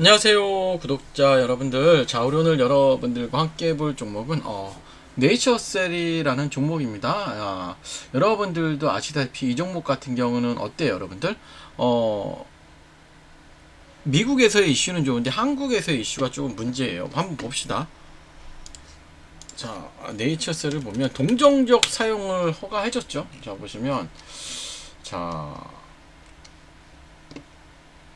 안녕하세요 구독자 여러분들. 자 오늘 여러분들과 함께 볼 종목은 어, 네이처셀이라는 종목입니다. 아, 여러분들도 아시다시피 이 종목 같은 경우는 어때요 여러분들? 어, 미국에서의 이슈는 좋은데 한국에서의 이슈가 조금 문제예요. 한번 봅시다. 자 네이처셀을 보면 동정적 사용을 허가해줬죠. 자 보시면 자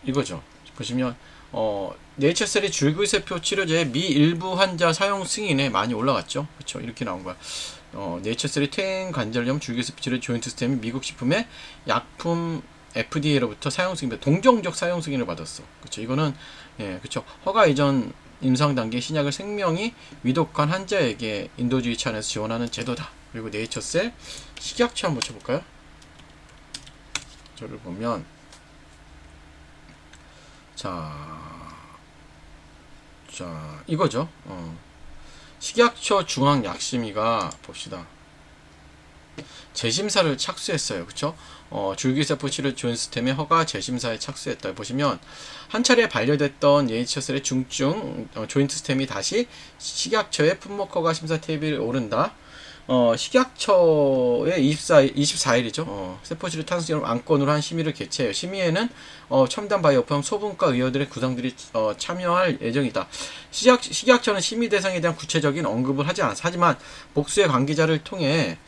이거죠. 보시면 어, 네이처셀이 줄기세포 치료제 미 일부 환자 사용 승인에 많이 올라갔죠. 그렇죠. 이렇게 나온 거야. 어, 네이처셀이 퇴행 관절염 줄기세포 치료 조인트 스템이 미국 식품의 약품 FDA로부터 사용 승인, 동정적 사용 승인을 받았어. 그렇죠. 이거는 예, 그렇죠. 허가 이전 임상 단계 신약을 생명이 위독한 환자에게 인도주의 차원에서 지원하는 제도다. 그리고 네이처셀 식약처 한번 쳐볼까요? 저를 보면 자, 자 이거죠. 어. 식약처 중앙 약심위가 봅시다. 재심사를 착수했어요. 그쵸? 어, 줄기세포 치료 지원 시스템의 허가 재심사에 착수했다. 보시면 한 차례 반려됐던 예이처셀의 중증 어, 조인트 스템이 다시 식약처의 품목 허가 심사 테이블에 오른다. 어, 식약처의 24, 24일이죠. 어, 세포치료 탄수염 안건으로 한 심의를 개최해요. 심의에는 어, 첨단 바이오 포함 소분과 의료들의 구성들이 어, 참여할 예정이다. 식약, 식약처는 심의 대상에 대한 구체적인 언급을 하지 않았어. 하지만 복수의 관계자를 통해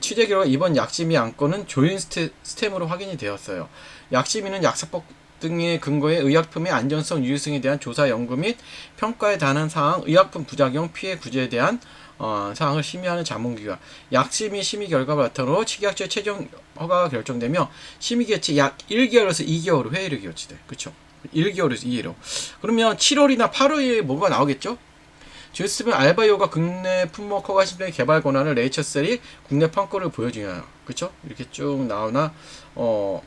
취재 결과 이번 약심의 안건은 조인 스템으로 확인이 되었어요. 약심위는 약사법 등의 근거에 의약품의 안전성 유효성에 대한 조사 연구 및 평가에 관한 사항, 의약품 부작용 피해 구제에 대한 어, 사항을 심의하는 자문기관 약심의 심의 결과 바탕으로 식약처의 최종 허가가 결정되며 심의 개최 약 1개월에서 2개월 후 회의를 개최돼. 그쵸? 1개월에서 2개월 후. 그러면 7월이나 8월에 뭐가 나오겠죠? 주스면 알바이오가 국내 품목 허가 심의 개발 권한을 레이처셀이 국내 판권을 보여주냐. 그쵸? 이렇게 쭉 나오나, 어,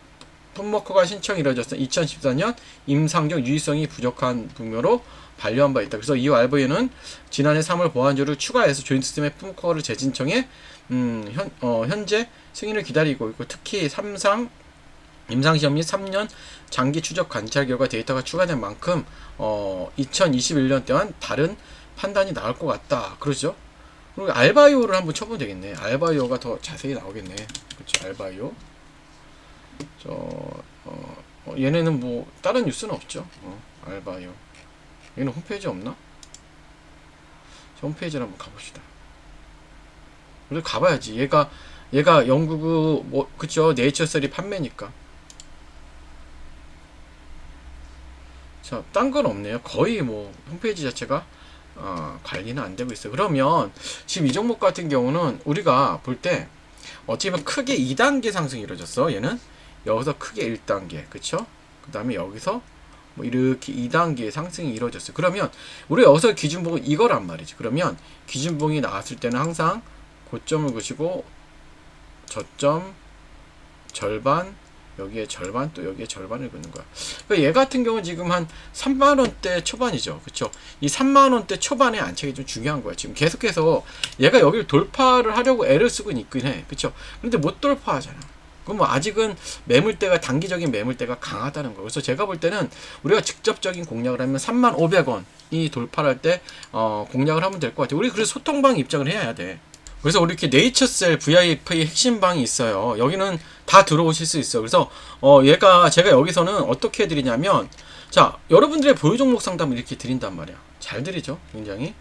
허가 신청이 이루어졌어. 2014년 임상적 유의성이 부족한 분묘로 반려한 바 있다. 그래서 이후 알바이오는 지난해 3월 보안조를 추가해서 조인트 시스템의 품목 허가를 재진청해 음, 현, 어, 현재 승인을 기다리고 있고 특히 삼상 임상시험 및 3년 장기 추적 관찰 결과 데이터가 추가된 만큼 어, 2021년 때와는 다른 판단이 나올 것 같다. 그러죠? 그리고 알바이오를 한번 쳐보면 되겠네. 알바이오가 더 자세히 나오겠네. 그렇죠. 알바이오. 저 어, 어, 얘네는 뭐 다른 뉴스는 없죠. 어, 알바이오. 얘는 홈페이지 없나? 저 홈페이지를 한번 가봅시다. 그래도 가봐야지. 얘가 얘가 영국의 뭐 그쵸 네이처셀이 판매니까. 자, 딴 건 없네요. 거의 뭐 홈페이지 자체가 어, 관리는 안 되고 있어요. 그러면 지금 이 종목 같은 경우는 우리가 볼 때 어떻게 보면 크게 2단계 상승이 이루어졌어. 얘는 여기서 크게 1단계, 그쵸? 그 다음에 여기서 뭐 이렇게 2단계 상승이 이루어졌어요. 그러면 우리 여기서 기준봉은 이거란 말이지. 그러면 기준봉이 나왔을 때는 항상 고점을 그시고 저점 절반 여기에 절반 또 여기에 절반을 긋는 거야. 그러니까 얘 같은 경우는 지금 한 3만 원대 초반이죠. 그렇죠? 이 3만 원대 초반의 안착이 좀 중요한 거야. 지금 계속해서 얘가 여기를 돌파를 하려고 애를 쓰고 있긴 해. 그렇죠? 근데 못 돌파하잖아. 그럼 뭐 아직은 매물대가 단기적인 매물대가 강하다는 거. 그래서 제가 볼 때는 우리가 직접적인 공략을 하면 3만 500원이 돌파할 때 어, 공략을 하면 될 것 같아요. 우리 그래서 소통방 입장을 해야 돼. 그래서 우리 이렇게 네이처셀 VIP 핵심 방이 있어요. 여기는 다 들어오실 수 있어요. 그래서 어 얘가 제가 여기서는 어떻게 해드리냐면 자 여러분들의 보유 종목 상담을 이렇게 드린단 말이야. 잘 드리죠. 굉장히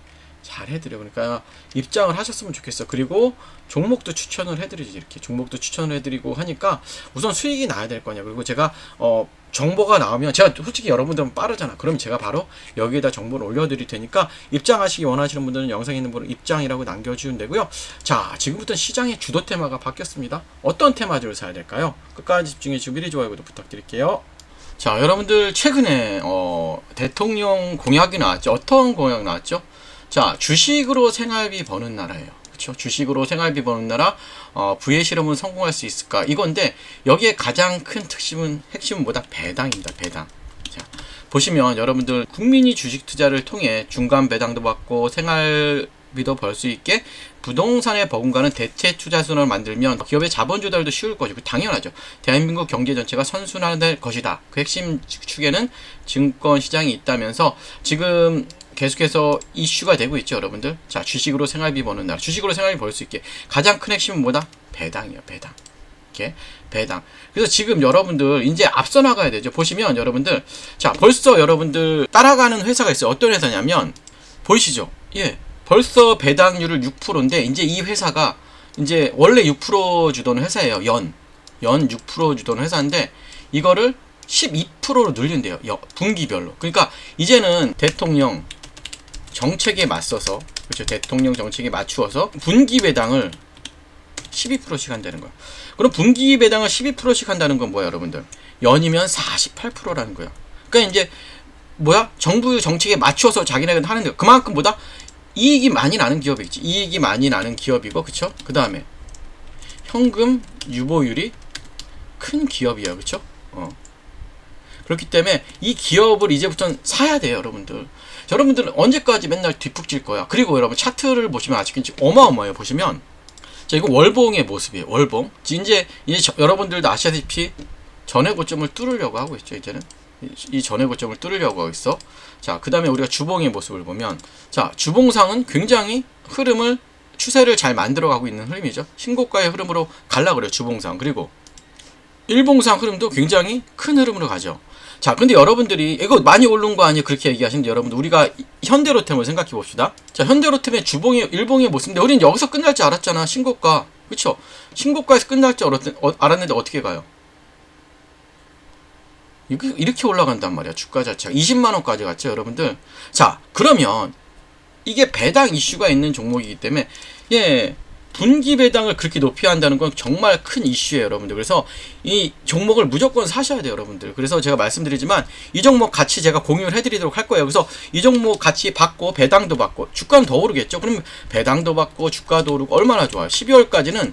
잘 해드려. 그러니까 입장을 하셨으면 좋겠어. 그리고 종목도 추천을 해드리지 이렇게 종목도 추천을 해드리고 하니까 우선 수익이 나야 될 거냐. 그리고 제가 어 정보가 나오면 제가 솔직히 여러분들은 빠르잖아. 그럼 제가 바로 여기에다 정보를 올려드릴 테니까 입장하시기 원하시는 분들은 영상에 있는 번호 입장이라고 남겨주면 되고요. 자, 지금부터 시장의 주도 테마가 바뀌었습니다. 어떤 테마들을 사야 될까요? 끝까지 집중해 주시고 미리 좋아요도 부탁드릴게요. 자, 여러분들 최근에 어, 대통령 공약이 나왔죠. 어떤 공약 나왔죠? 자, 주식으로 생활비 버는 나라예요. 그렇죠? 주식으로 생활비 버는 나라, 어, 부의 실험은 성공할 수 있을까? 이건데 여기에 가장 큰 특심은 핵심은 뭐다? 배당입니다. 배당. 자, 보시면 여러분들 국민이 주식 투자를 통해 중간 배당도 받고 생활 더벌수 있게 부동산에 버금가는 대체 투자 수단을 만들면 기업의 자본 조달도 쉬울 것이고 당연하죠. 대한민국 경제 전체가 선순환될 것이다. 그 핵심 축에는 증권 시장이 있다면서 지금 계속해서 이슈가 되고 있죠, 여러분들. 자, 주식으로 생활비 버는 나라. 주식으로 생활비 벌 수 있게 가장 큰 핵심은 뭐다? 배당이요, 배당. 이렇게 배당. 그래서 지금 여러분들 이제 앞서 나가야 되죠. 보시면 여러분들 자, 벌써 여러분들 따라가는 회사가 있어요. 어떤 회사냐면 보이시죠? 예. 벌써 배당률을 6%인데 이제 이 회사가 이제 원래 6% 주던 회사예요. 연. 연 6% 주던 회사인데 이거를 12%로 늘린대요. 여- 분기별로. 그러니까 이제는 대통령 정책에 맞서서 그렇죠. 대통령 정책에 맞추어서 분기 배당을 12%씩 한다는 거야. 그럼 분기 배당을 12%씩 한다는 건 뭐야, 여러분들? 연이면 48%라는 거야. 그러니까 이제 뭐야? 정부 정책에 맞춰서 자기네가 하는 거. 그만큼 보다 이익이 많이 나는 기업이지. 이익이 많이 나는 기업이고, 그쵸? 그 다음에 현금 유보율이 큰 기업이야, 그쵸? 어. 그렇기 때문에 이 기업을 이제부터는 사야 돼요, 여러분들. 자, 여러분들은 언제까지 맨날 뒷북질 거야? 그리고 여러분 차트를 보시면 아직까지 어마어마해요. 보시면 자, 이거 월봉의 모습이에요. 월봉. 이제 이제 저- 여러분들도 아시다시피 전의 고점을 뚫으려고 하고 있죠. 이제는 이- 이 전의 고점을 뚫으려고 하고 있어. 자, 그 다음에 우리가 주봉의 모습을 보면 자, 주봉상은 굉장히 흐름을 추세를 잘 만들어 가고 있는 흐름이죠. 신고가의 흐름으로 갈라 그래요. 주봉상. 그리고 일봉상 흐름도 굉장히 큰 흐름으로 가죠. 자, 근데 여러분들이 이거 많이 오른 거 아니에요? 그렇게 얘기하시는데 여러분들 우리가 현대로템을 생각해 봅시다. 자, 현대로템의 주봉의 일봉의 모습인데 우리는 여기서 끝날 줄 알았잖아. 신고가. 그쵸? 신고가에서 끝날 줄 알았, 어, 알았는데 어떻게 가요? 이렇게 올라간단 말이야. 주가 자체가 20만 원까지 갔죠, 여러분들. 자, 그러면 이게 배당 이슈가 있는 종목이기 때문에 예. 분기 배당을 그렇게 높이 한다는 건 정말 큰 이슈예요, 여러분들. 그래서 이 종목을 무조건 사셔야 돼요, 여러분들. 그래서 제가 말씀드리지만 이 종목 같이 제가 공유를 해드리도록 할 거예요. 그래서 이 종목 같이 받고 배당도 받고 주가는 더 오르겠죠. 그러면 배당도 받고 주가도 오르고 얼마나 좋아요. 12월까지는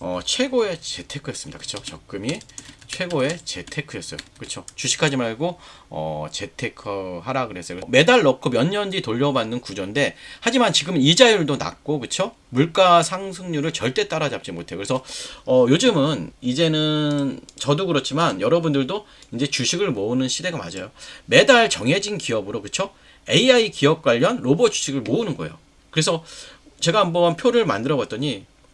어, 최고의 재테크였습니다. 그렇죠? 적금이 최고의 재테크였어요. 그렇죠? 주식하지 말고 어, 재테크 하라 그랬어요. 매달 넣고 몇 년 뒤 돌려받는 구조인데 하지만 지금 이자율도 낮고 그렇죠? 물가 상승률을 절대 따라잡지 못해요. 그래서 어, 요즘은 이제는 저도 그렇지만 여러분들도 이제 주식을 모으는 시대가 맞아요. 매달 정해진 기업으로 그렇죠? AI 기업 관련 로봇 주식을 모으는 거예요. 그래서 제가 한번 표를 만들어 봤더니